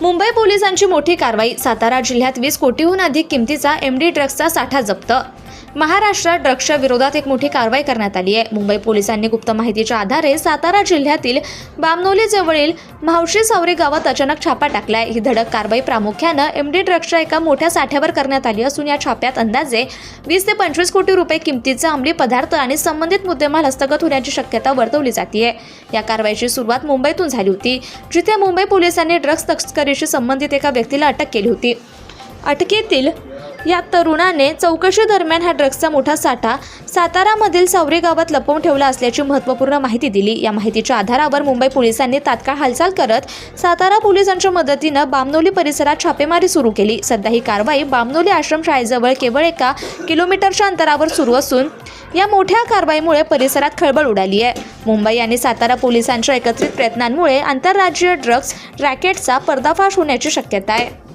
मुंबई पोलिसांची मोठी कारवाई सातारा जिल्ह्यात वीस कोटीहून अधिक किमतीचा एमडी ड्रग्सचा साठा जप्त महाराष्ट्रात ड्रग्सच्या विरोधात एक मोठी कारवाई करण्यात आली आहे. मुंबई पोलिसांनी गुप्त माहितीच्या आधारे सातारा जिल्ह्यातील बामनोलीजवळील मावशी म्हावशी सावरी गावात अचानक छापा टाकलाय. ही धडक कारवाई प्रामुख्यानं एमडी ड्रग्सच्या एका मोठ्या साठ्यावर करण्यात आली असून या छाप्यात अंदाजे वीस ते पंचवीस कोटी रुपये किमतीचा अंमली पदार्थ आणि संबंधित मुद्देमाल हस्तगत होण्याची शक्यता वर्तवली जाते. या कारवाईची सुरुवात मुंबईतून झाली होती जिथे मुंबई पोलिसांनी ड्रग्स तस्करीशी संबंधित एका व्यक्तीला अटक केली होती. अटकेतील या तरुणाने चौकशी दरम्यान हा ड्रग्सचा मोठा साठा सातारामधील सावरे गावात लपवून ठेवला असल्याची महत्त्वपूर्ण माहिती दिली. या माहितीच्या आधारावर मुंबई पोलिसांनी तात्काळ हालचाल करत सातारा पोलिसांच्या मदतीनं बामनोली परिसरात छापेमारी सुरू केली. सध्या ही कारवाई बामनोली आश्रमशाळेजवळ केवळ एका किलोमीटरच्या अंतरावर सुरू असून या मोठ्या कारवाईमुळे परिसरात खळबळ उडाली आहे. मुंबई आणि सातारा पोलिसांच्या एकत्रित प्रयत्नांमुळे आंतरराज्यीय ड्रग्ज रॅकेटचा पर्दाफाश होण्याची शक्यता आहे.